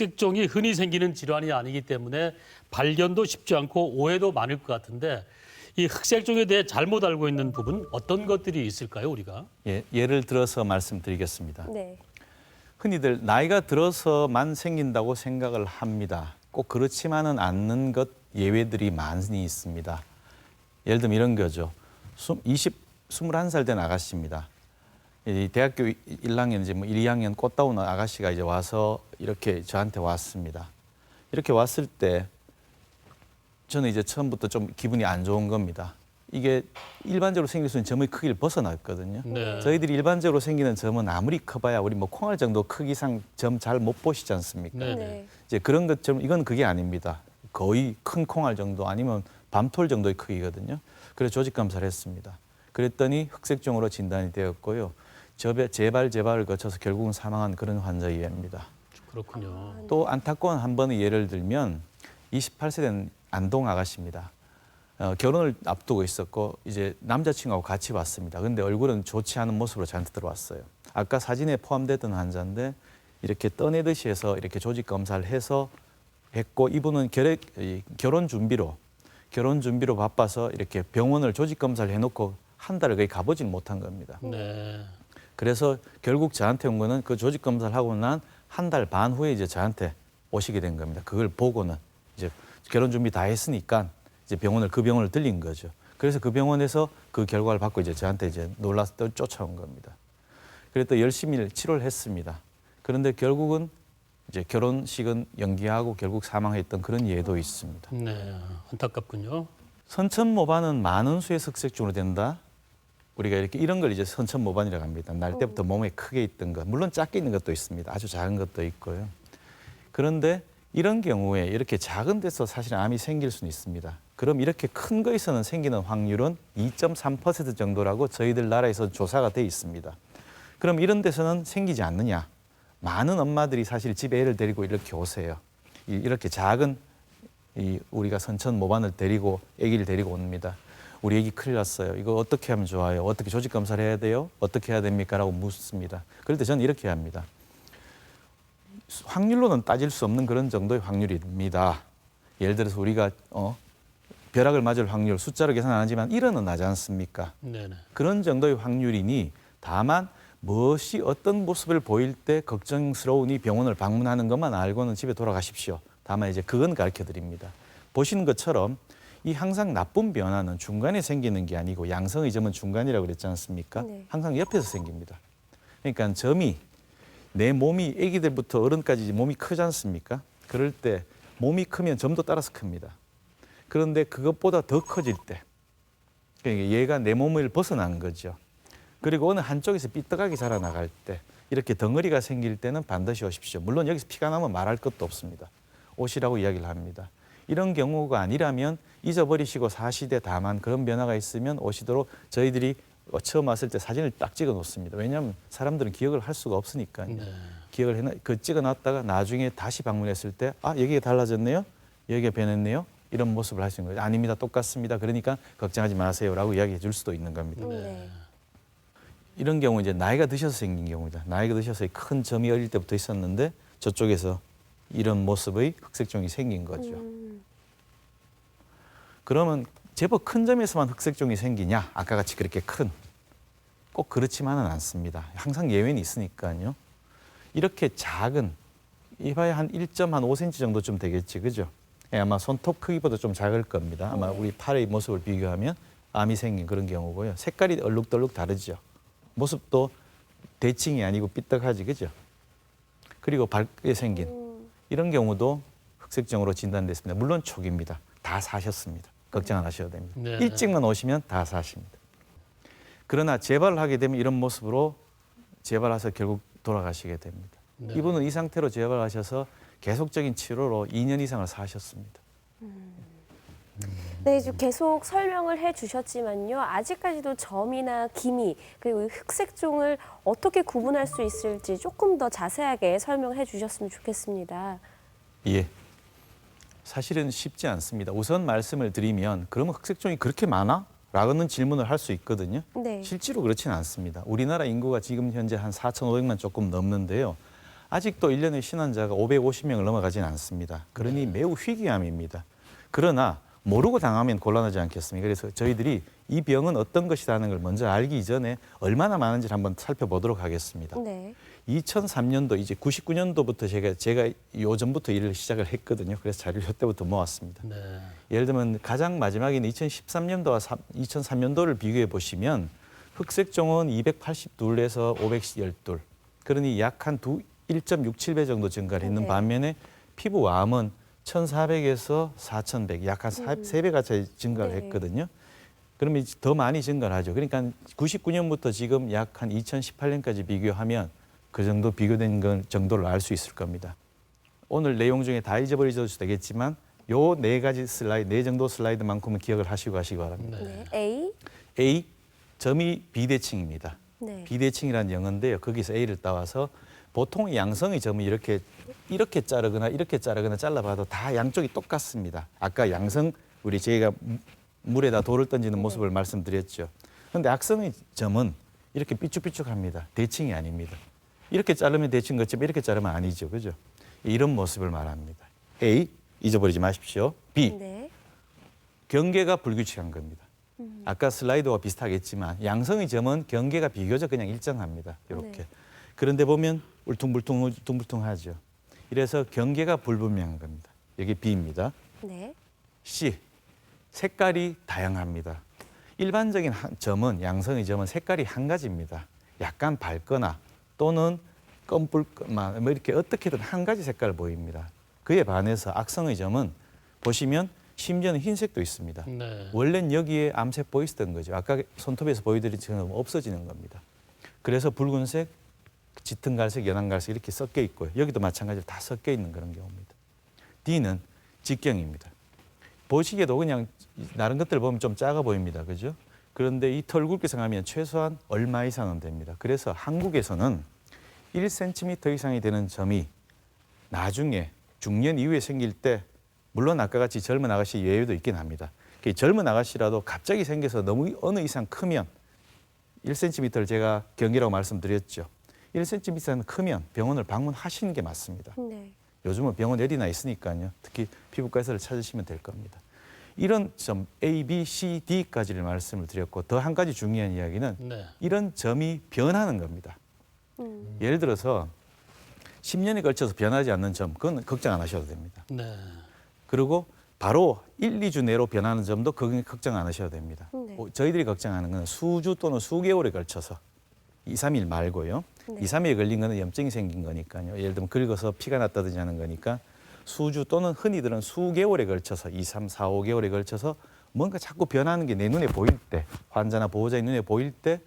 흑색종이 흔히 생기는 질환이 아니기 때문에 발견도 쉽지 않고 오해도 많을 것 같은데 이 흑색종에 대해 잘못 알고 있는 부분 어떤 것들이 있을까요, 우리가? 예, 예를 들어서 말씀드리겠습니다. 네. 흔히들 나이가 들어서만 생긴다고 생각을 합니다. 꼭 그렇지만은 않는 것 예외들이 많이 있습니다. 예를 들면 이런 거죠. 수- 20, 21살 된 아가씨입니다. 이 대학교 1학년 이제 뭐 1, 2학년 꽃다운 아가씨가 이제 와서 이렇게 저한테 왔습니다. 이렇게 왔을 때 저는 이제 처음부터 좀 기분이 안 좋은 겁니다. 이게 일반적으로 생길 수 있는 점의 크기를 벗어났거든요. 네. 저희들이 일반적으로 생기는 점은 아무리 커봐야 우리 뭐 콩알 정도 크기 이상 점 잘 못 보시지 않습니까? 네. 네. 이제 그런 것처럼 이건 그게 아닙니다. 거의 큰 콩알 정도 아니면 밤톨 정도의 크기거든요. 그래서 조직 검사를 했습니다. 그랬더니 흑색종으로 진단이 되었고요. 저배, 재발 재발을 거쳐서 결국은 사망한 그런 환자입니다. 그렇군요. 또 안타까운 한 번의 예를 들면 28세 된 안동 아가씨입니다. 어, 결혼을 앞두고 있었고 이제 남자친구하고 같이 왔습니다. 근데 얼굴은 좋지 않은 모습으로 저한테 들어왔어요. 아까 사진에 포함됐던 환자인데 이렇게 떠내듯이 해서 이렇게 조직 검사를 해서 했고 이분은 이 결혼 준비로 결혼 준비로 바빠서 이렇게 병원을 조직 검사를 해놓고 한 달을 거의 가보지는 못한 겁니다. 네. 그래서 결국 저한테 온 거는 그 조직 검사를 하고 난 한 달 반 후에 이제 저한테 오시게 된 겁니다. 그걸 보고는 이제 결혼 준비 다 했으니까 이제 병원을 그 병원을 들린 거죠. 그래서 그 병원에서 그 결과를 받고 이제 저한테 이제 놀라서 또 쫓아온 겁니다. 그래서 또 열심히 치료를 했습니다. 그런데 결국은 이제 결혼식은 연기하고 결국 사망했던 그런 예도 있습니다. 네. 안타깝군요. 선천모반은 많은 수의 석색종으로 된다. 우리가 이렇게 이런 걸 이제 선천모반이라고 합니다. 날 때부터 몸에 크게 있던 것, 물론 작게 있는 것도 있습니다. 아주 작은 것도 있고요. 그런데 이런 경우에 이렇게 작은 데서 사실 암이 생길 수는 있습니다. 그럼 이렇게 큰 거에서는 생기는 확률은 2.3% 정도라고 저희들 나라에서 조사가 돼 있습니다. 그럼 이런 데서는 생기지 않느냐? 많은 엄마들이 사실 집에 애를 데리고 이렇게 오세요. 이- 이렇게 작은 이 우리가 선천 모반을 데리고 아기를 데리고 옵니다. 우리 아기 큰일 났어요. 이거 어떻게 하면 좋아요? 어떻게 조직 검사를 해야 돼요? 어떻게 해야 됩니까? 라고 묻습니다. 그럴 때 저는 이렇게 합니다. 확률로는 따질 수 없는 그런 정도의 확률입니다. 예를 들어서 우리가 어, 벼락을 맞을 확률 숫자로 계산 안 하지만 1은 나지 않습니까? 네, 네. 그런 정도의 확률이니 다만 무엇이 어떤 모습을 보일 때 걱정스러우니 병원을 방문하는 것만 알고는 집에 돌아가십시오. 다만 이제 그건 가르쳐 드립니다. 보시는 것처럼 이 항상 나쁜 변화는 중간에 생기는 게 아니고 양성의 점은 중간이라고 그랬지 않습니까? 네. 항상 옆에서 생깁니다. 그러니까 점이 내 몸이 아기들부터 어른까지 몸이 크지 않습니까? 그럴 때 몸이 크면 점도 따라서 큽니다. 그런데 그것보다 더 커질 때 그러니까 얘가 내 몸을 벗어난 거죠. 그리고 어느 한쪽에서 삐딱하게 자라나갈 때 이렇게 덩어리가 생길 때는 반드시 오십시오. 물론 여기서 피가 나면 말할 것도 없습니다. 오시라고 이야기를 합니다. 이런 경우가 아니라면 잊어버리시고 사시되 다만 그런 변화가 있으면 오시도록 저희들이 처음 왔을 때 사진을 딱 찍어 놓습니다. 왜냐하면 사람들은 기억을 할 수가 없으니까요. 네. 기억을 해놔 그 찍어 놨다가 나중에 다시 방문했을 때 아 여기가 달라졌네요? 여기가 변했네요? 이런 모습을 할수 있는 거죠. 아닙니다. 똑같습니다. 그러니까 걱정하지 마세요 라고 이야기해 줄 수도 있는 겁니다. 네. 이런 경우 이제 나이가 드셔서 생긴 경우다. 나이가 드셔서 큰 점이 어릴 때부터 있었는데 저쪽에서 이런 모습의 흑색종이 생긴 거죠. 음, 그러면 제법 큰 점에서만 흑색종이 생기냐? 아까 같이 그렇게 큰. 꼭 그렇지만은 않습니다. 항상 예외는 있으니까요. 이렇게 작은 이봐야 한 1.5cm 정도쯤 되겠지 그죠? 예, 아마 손톱 크기보다 좀 작을 겁니다. 아마 우리 팔의 모습을 비교하면 암이 생긴 그런 경우고요. 색깔이 얼룩덜룩 다르죠. 모습도 대칭이 아니고 삐딱하지 그죠? 그리고 밝게 생긴. 음, 이런 경우도 흑색종으로 진단됐습니다. 물론 초기입니다. 다 사셨습니다. 걱정 안 하셔도 됩니다. 네. 일찍만 오시면 다 사십니다. 그러나 재발을 하게 되면 이런 모습으로 재발해서 결국 돌아가시게 됩니다. 네. 이분은 이 상태로 재발하셔서 계속적인 치료로 2년 이상을 사셨습니다. 네, 지금 계속 설명을 해 주셨지만요. 아직까지도 점이나 기미 그리고 이 흑색종을 어떻게 구분할 수 있을지 조금 더 자세하게 설명해 주셨으면 좋겠습니다. 예. 사실은 쉽지 않습니다. 우선 말씀을 드리면 그러면 흑색종이 그렇게 많아? 라고는 질문을 할 수 있거든요. 네. 실제로 그렇지는 않습니다. 우리나라 인구가 지금 현재 한 4,500만 조금 넘는데요. 아직도 일년에 신환자가 550명을 넘어가지는 않습니다. 그러니 매우 희귀암입니다. 그러나 모르고 당하면 곤란하지 않겠습니까? 그래서 저희들이 이 병은 어떤 것이라는 걸 먼저 알기 전에 얼마나 많은지를 한번 살펴보도록 하겠습니다. 네. 2003년도 이제 99년도부터 제가 제가 요전부터 일을 시작을 했거든요. 그래서 자료를 그때부터 모았습니다. 네. 예를 들면 가장 마지막에는 2013년도와 2003년도를 비교해 보시면 흑색 종은 282에서 512. 그러니 약 한 두 1.67배 정도 증가를 했는 네. 반면에 피부암은 1,400에서 4,100, 약한 음. 3배 가까이 증가를 네. 했거든요. 그러면 더 많이 증가를 하죠. 그러니까 99년부터 지금 약 한 2018년까지 비교하면 그 정도 비교된 건 정도를 알 수 있을 겁니다. 오늘 내용 중에 다 잊어버리셔도 되겠지만 요 네 가지 슬라이드, 네 정도 슬라이드만큼은 기억을 하시고 하시기 바랍니다. 네. 네. A. A 점이 비대칭입니다. 네. 비대칭이라는 영어인데요. 거기서 A를 따와서 보통 양성의 점이 이렇게 이렇게 자르거나 이렇게 자르거나 잘라봐도 다 양쪽이 똑같습니다. 아까 양성 우리 저희가 무- 물에다 돌을 던지는 모습을 말씀드렸죠. 그런데 악성의 점은 이렇게 삐쭉삐쭉합니다. 대칭이 아닙니다. 이렇게 자르면 대칭 같지만 이렇게 자르면 아니죠, 그죠? 이런 모습을 말합니다. A 잊어버리지 마십시오. B 네. 경계가 불규칙한 겁니다. 아까 슬라이드와 비슷하겠지만 양성의 점은 경계가 비교적 그냥 일정합니다. 이렇게. 네. 그런데 보면 울퉁불퉁 울퉁불퉁하죠. 이래서 경계가 불분명한 겁니다. 여기 B입니다. 네. C 색깔이 다양합니다. 일반적인 한- 점은 양성의 점은 색깔이 한 가지입니다. 약간 밝거나 또는 검붉거나 뭐 이렇게 어떻게든 한 가지 색깔 보입니다. 그에 반해서 악성의 점은 보시면 심지어는 흰색도 있습니다. 네. 원래는 여기에 암세포 있었던 거죠. 아까 손톱에서 보여드린 것처럼 없어지는 겁니다. 그래서 붉은색, 짙은 갈색, 연한 갈색 이렇게 섞여 있고요. 여기도 마찬가지로 다 섞여 있는 그런 경우입니다. D는 직경입니다. 보시기에도 그냥 다른 것들 보면 좀 작아 보입니다. 그죠? 그런데 이 털 굵게 생하면 최소한 얼마 이상은 됩니다. 그래서 한국에서는 1cm 이상이 되는 점이 나중에 중년 이후에 생길 때 물론 아까 같이 젊은 아가씨 예외도 있긴 합니다. 그 젊은 아가씨라도 갑자기 생겨서 너무 어느 이상 크면 1cm를 제가 경기라고 말씀드렸죠. 1cm 이상 크면 병원을 방문하시는 게 맞습니다. 네. 요즘은 병원 어디나 있으니까요. 특히 피부과에서를 찾으시면 될 겁니다. 이런 점 A, B, C, D까지를 말씀을 드렸고 더 한 가지 중요한 이야기는 네. 이런 점이 변하는 겁니다. 음. 예를 들어서 10년에 걸쳐서 변하지 않는 점, 그건 걱정 안 하셔도 됩니다. 네. 그리고 바로 1, 2주 내로 변하는 점도 그건 걱정 안 하셔도 됩니다. 네. 어, 저희들이 걱정하는 건 수주 또는 수개월에 걸쳐서 2, 3일 말고요. 네. 2, 3일에 걸린 거는 염증이 생긴 거니까요. 예를 들면 긁어서 피가 났다든지 하는 거니까 수주 또는 흔히들은 수개월에 걸쳐서 2, 3, 4, 5개월에 걸쳐서 뭔가 자꾸 변하는 게 내 눈에 보일 때 환자나 보호자의 눈에 보일 때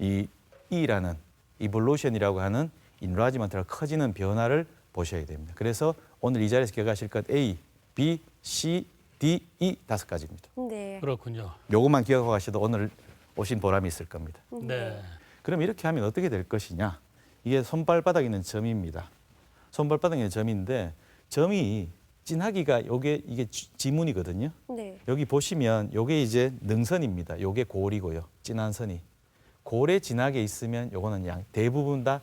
이 E라는 이볼루션이라고 하는 인라지먼트가 커지는 변화를 보셔야 됩니다. 그래서 오늘 이 자리에서 기억하실 것 A, B, C, D, E 다섯 가지입니다. 네. 그렇군요. 요것만 기억하고 가셔도 오늘 오신 보람이 있을 겁니다. 네. 그럼 이렇게 하면 어떻게 될 것이냐? 이게 손발바닥에 있는 점입니다. 손발바닥에 있는 점인데 점이 진하기가 요게 이게 지- 지문이거든요. 네. 여기 보시면 요게 이제 능선입니다. 요게 골이고요. 진한 선이. 골에 진하게 있으면 요거는 양 대부분 다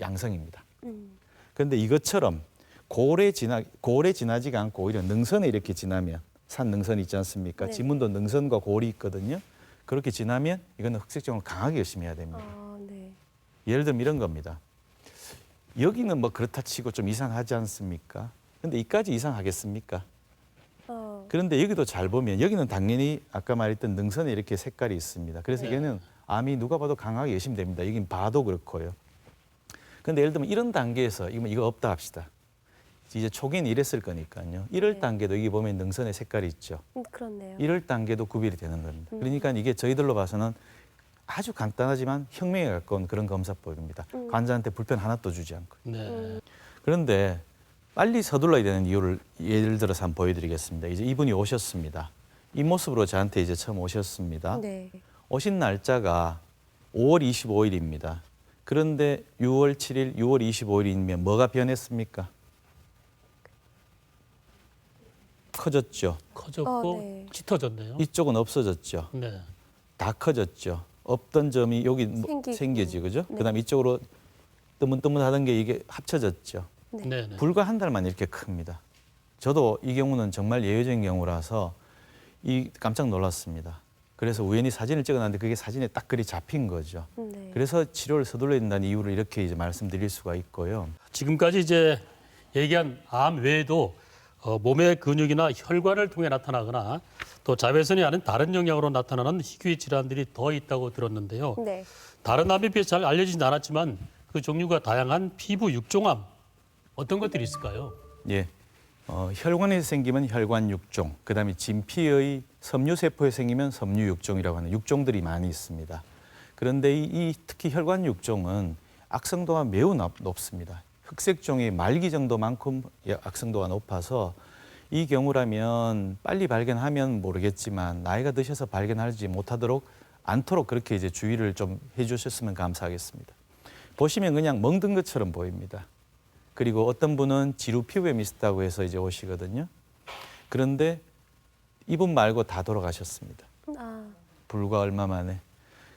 양성입니다. 음. 그런데 이것처럼 골에 진하 골에 진하지가 않고 오히려 능선에 이렇게 지나면 산 능선 있지 않습니까? 네. 지문도 능선과 골이 있거든요. 그렇게 지나면 이거는 흑색종을 강하게 열심히 해야 됩니다. 아, 네. 예를 들면 이런 겁니다. 여기는 뭐 그렇다 치고 좀 이상하지 않습니까? 근데 이까지 이상하겠습니까? 어. 그런데 여기도 잘 보면 여기는 당연히 아까 말했던 능선에 이렇게 색깔이 있습니다. 그래서 네. 이게는 암이 누가 봐도 강하게 열심히 됩니다. 여긴 봐도 그렇고요. 근데 예를 들면 이런 단계에서 이거 이거 없다 합시다. 이제 초기는 이랬을 거니까요. 이럴 네. 단계도 여기 보면 능선의 색깔이 있죠. 음, 그렇네요. 이럴 단계도 구별이 되는 겁니다. 음. 그러니까 이게 저희들로 봐서는 아주 간단하지만 혁명에 가까운 그런 검사법입니다. 음. 환자한테 불편 하나도 주지 않고. 네. 음. 그런데 빨리 서둘러야 되는 이유를 예를 들어서 한번 보여드리겠습니다. 이제 이분이 오셨습니다. 이 모습으로 저한테 이제 처음 오셨습니다. 네. 오신 날짜가 5월 25일입니다. 그런데 6월 7일, 6월 25일이면 뭐가 변했습니까? 커졌죠. 커졌고 어, 네. 짙어졌네요. 이쪽은 없어졌죠. 다 커졌죠. 없던 점이 여기 뭐 생기고. 생겨지 그죠? 네. 그다음 에 이쪽으로 뜨문뜨문하던 게 이게 합쳐졌죠. 네. 네. 네. 불과 한 달만 이렇게 큽니다. 저도 이 경우는 정말 예외적인 경우라서 이 깜짝 놀랐습니다. 그래서 우연히 사진을 찍어놨는데 그게 사진에 딱 그리 잡힌 거죠. 네. 그래서 치료를 서둘러야 된다는 이유를 이렇게 이제 말씀드릴 수가 있고요. 지금까지 이제 얘기한 암 외에도 어, 몸의 근육이나 혈관을 통해 나타나거나 또 자외선이 아닌 다른 영향으로 나타나는 희귀 질환들이 더 있다고 들었는데요. 네. 다른 암에 비해 잘 알려지진 않았지만 그 종류가 다양한 피부 육종암 어떤 것들이 있을까요? 예. 어, 혈관에서 생기면 혈관 육종, 그다음에 진피의 섬유 세포에 생기면 섬유 육종이라고 하는 육종들이 많이 있습니다. 그런데 이, 이 특히 혈관 육종은 악성도가 매우 높, 높습니다. 흑색종의 말기 정도만큼 예, 악성도가 높아서 이 경우라면 빨리 발견하면 모르겠지만 나이가 드셔서 발견하지 못하도록 않도록 그렇게 이제 주의를 좀 해주셨으면 감사하겠습니다. 보시면 그냥 멍든 것처럼 보입니다. 그리고 어떤 분은 지루 피부에 미스다고 해서 이제 오시거든요. 그런데 이분 말고 다 돌아가셨습니다. 아, 불과 얼마 만에.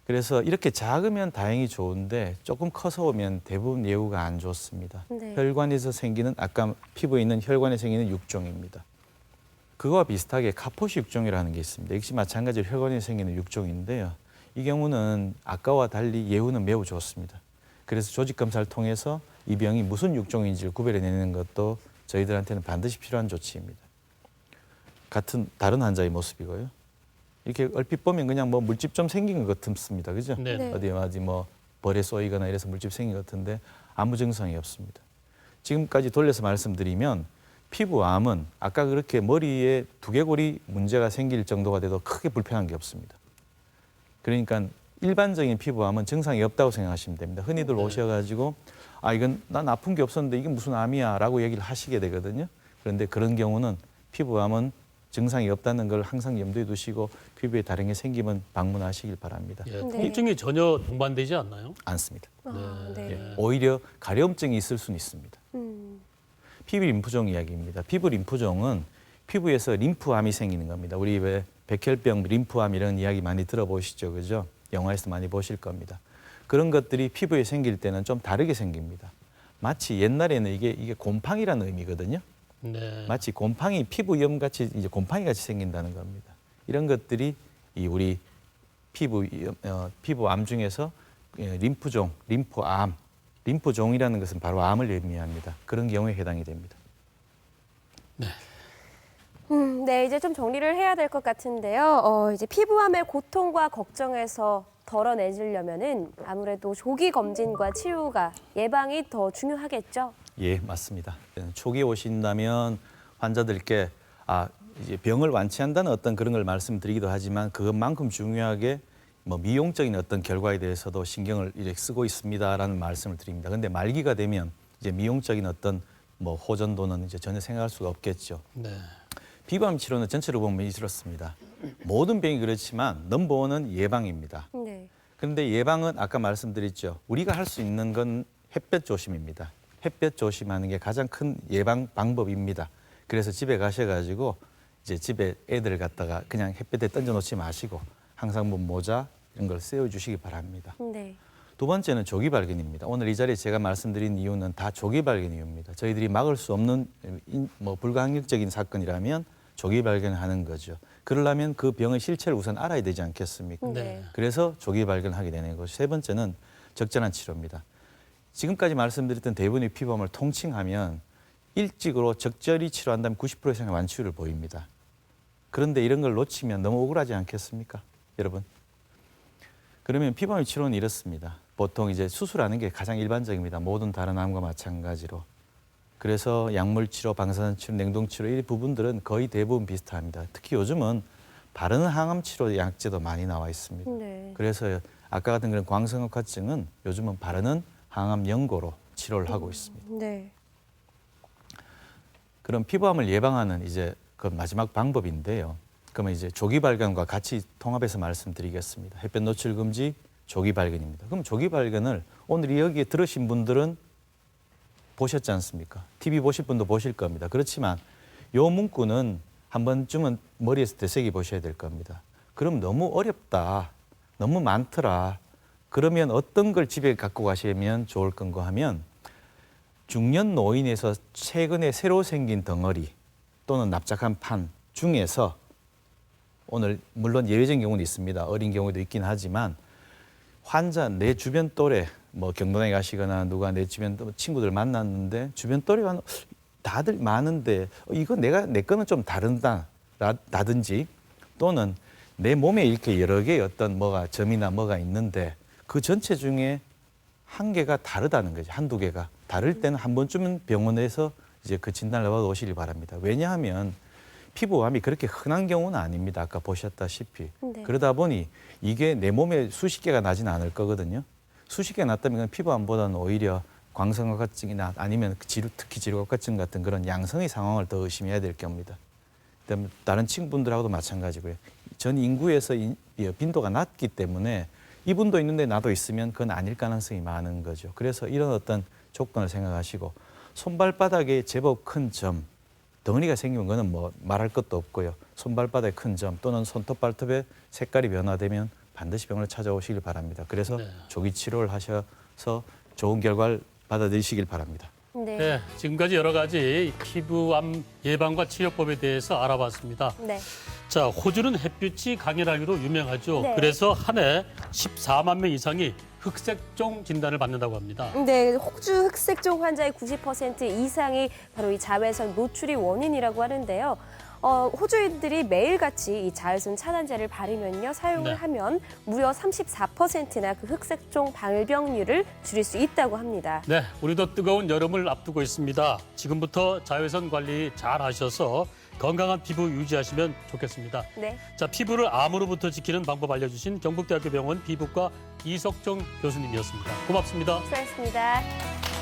그래서 이렇게 작으면 다행히 좋은데 조금 커서 오면 대부분 예후가 안 좋습니다. 네. 혈관에서 생기는 아까 피부에 있는 혈관에 생기는 육종입니다. 그거와 비슷하게 카포시 육종이라는 게 있습니다. 역시 마찬가지로 혈관에 생기는 육종인데요. 이 경우는 아까와 달리 예후는 매우 좋습니다. 그래서 조직 검사를 통해서 이 병이 무슨 육종인지를 구별해내는 것도 저희들한테는 반드시 필요한 조치입니다. 같은 다른 환자의 모습이고요. 이렇게 얼핏 보면 그냥 뭐 물집 좀 생긴 것 같습니다. 그죠? 네. 네. 어디 어디 뭐 벌에 쏘이거나 이래서 물집 생긴 것 같은데 아무 증상이 없습니다. 지금까지 돌려서 말씀드리면 피부암은 아까 그렇게 머리에 두개골이 문제가 생길 정도가 돼도 크게 불편한 게 없습니다. 그러니까 일반적인 피부암은 증상이 없다고 생각하시면 됩니다. 흔히들 네. 오셔가지고 아 이건 난 아픈 게 없었는데 이게 무슨 암이야라고 얘기를 하시게 되거든요. 그런데 그런 경우는 피부암은 증상이 없다는 걸 항상 염두에 두시고 피부에 다른 게 생기면 방문하시길 바랍니다. 예, 네. 통증이 전혀 동반되지 않나요? 않습니다. 아, 네. 예, 오히려 가려움증이 있을 수는 있습니다. 음, 피부 림프종 이야기입니다. 피부 림프종은 피부에서 림프암이 생기는 겁니다. 우리 왜 백혈병, 림프암 이런 이야기 많이 들어보시죠, 그죠? 영화에서 많이 보실 겁니다. 그런 것들이 피부에 생길 때는 좀 다르게 생깁니다. 마치 옛날에는 이게 이게 곰팡이라는 의미거든요. 네. 마치 곰팡이 피부염 같이 이제 곰팡이 같이 생긴다는 겁니다. 이런 것들이 이 우리 피부 어, 피부암 중에서 예, 림프종, 림프암, 림프종이라는 것은 바로 암을 의미합니다. 그런 경우에 해당이 됩니다. 음, 네, 이제 좀 정리를 해야 될 것 같은데요. 어, 이제 피부암의 고통과 걱정에서 덜어내주려면은 아무래도 조기 검진과 치료가 예방이 더 중요하겠죠. 예, 맞습니다. 초기에 오신다면 환자들께 아 이제 병을 완치한다는 어떤 그런 걸 말씀드리기도 하지만 그것만큼 중요하게 뭐 미용적인 어떤 결과에 대해서도 신경을 이렇게 쓰고 있습니다라는 말씀을 드립니다. 근데 말기가 되면 이제 미용적인 어떤 뭐 호전도는 이제 전혀 생각할 수가 없겠죠. 네. 비밤 치료는 전체로 보면 이렇습니다. 모든 병이 그렇지만 넘버원은 예방입니다. 네. 그런데 예방은 아까 말씀드렸죠. 우리가 할 수 있는 건 햇볕 조심입니다. 햇볕 조심하는 게 가장 큰 예방 방법입니다. 그래서 집에 가셔가지고 이제 집에 애들 갖다가 그냥 햇볕에 던져놓지 마시고 항상 뭐 모자 이런 걸 세워주시기 바랍니다. 네. 두 번째는 조기 발견입니다. 오늘 이 자리에 제가 말씀드린 이유는 다 조기 발견 이유입니다. 저희들이 막을 수 없는 인- 뭐 불가항력적인 사건이라면 조기 발견하는 거죠. 그러려면 그 병의 실체를 우선 알아야 되지 않겠습니까? 네. 그래서 조기 발견하게 되는 것이 세 번째는 적절한 치료입니다. 지금까지 말씀드렸던 대부분의 피부암을 통칭하면 일찍으로 적절히 치료한다면 90% 이상의 완치율을 보입니다. 그런데 이런 걸 놓치면 너무 억울하지 않겠습니까? 여러분. 그러면 피부암 치료는 이렇습니다. 보통 이제 수술하는 게 가장 일반적입니다. 모든 다른 암과 마찬가지로. 그래서 약물 치료, 방사선 치료, 냉동 치료 이 부분들은 거의 대부분 비슷합니다. 특히 요즘은 바르는 항암 치료 약제도 많이 나와 있습니다. 네. 그래서 아까 같은 그런 광성흑화증은 요즘은 바르는 항암 연고로 치료를 하고 있습니다. 네. 그럼 피부암을 예방하는 이제 그 마지막 방법인데요. 그러면 이제 조기 발견과 같이 통합해서 말씀드리겠습니다. 햇볕 노출 금지 조기 발견입니다. 그럼 조기 발견을 오늘 여기에 들으신 분들은 보셨지 않습니까? TV 보실 분도 보실 겁니다. 그렇지만 요 문구는 한 번쯤은 머리에서 되새기 보셔야 될 겁니다. 그럼 너무 어렵다. 너무 많더라. 그러면 어떤 걸 집에 갖고 가시면 좋을 건가 하면 중년 노인에서 최근에 새로 생긴 덩어리 또는 납작한 판 중에서 오늘 물론 예외적인 경우도 있습니다. 어린 경우도 있긴 하지만 환자 내 주변 또래 뭐 경동에 가시거나 누가 내 주변 또 친구들 만났는데 주변 또래가 다들 많은데 어, 이거 내가 내 거는 좀 다른다 라- 라든지 또는 내 몸에 이렇게 여러 개의 어떤 뭐가 점이나 뭐가 있는데 그 전체 중에 한 개가 다르다는 거죠. 한두 개가. 다를 때는 한 번쯤은 병원에서 이제 그 진단을 받아 오시길 바랍니다. 왜냐하면 피부암이 그렇게 흔한 경우는 아닙니다. 아까 보셨다시피. 네. 그러다 보니 이게 내 몸에 수십 개가 나지는 않을 거거든요. 수십 개가 났다면 피부암보다는 오히려 광선각화증이나 아니면 지루, 특히 지루각화증 같은 그런 양성의 상황을 더 의심해야 될 겁니다. 그다음에 다른 친구분들하고도 마찬가지고요. 전 인구에서 인- 이 빈도가 낮기 때문에 이분도 있는데 나도 있으면 그건 아닐 가능성이 많은 거죠. 그래서 이런 어떤 조건을 생각하시고 손발바닥에 제법 큰 점, 덩어리가 생기면 그거는 뭐 말할 것도 없고요. 손발바닥에 큰 점 또는 손톱 발톱의 색깔이 변화되면 반드시 병원을 찾아오시길 바랍니다. 그래서 네. 조기 치료를 하셔서 좋은 결과를 받아들이시길 바랍니다. 네. 네, 지금까지 여러 가지 피부암 예방과 치료법에 대해서 알아봤습니다. 네. 자, 호주는 햇빛이 강렬하기로 유명하죠. 네. 그래서 한 해 14만 명 이상이 흑색종 진단을 받는다고 합니다. 네, 호주 흑색종 환자의 90% 이상이 바로 이 자외선 노출이 원인이라고 하는데요. 어, 호주인들이 매일같이 이 자외선 차단제를 바르면요, 사용을 네. 하면 무려 34%나 그 흑색종 발병률을 줄일 수 있다고 합니다. 네, 우리도 뜨거운 여름을 앞두고 있습니다. 지금부터 자외선 관리 잘 하셔서 건강한 피부 유지하시면 좋겠습니다. 네. 자, 피부를 암으로부터 지키는 방법 알려주신 경북대학교 병원 피부과 이석정 교수님이었습니다. 고맙습니다. 수고하셨습니다.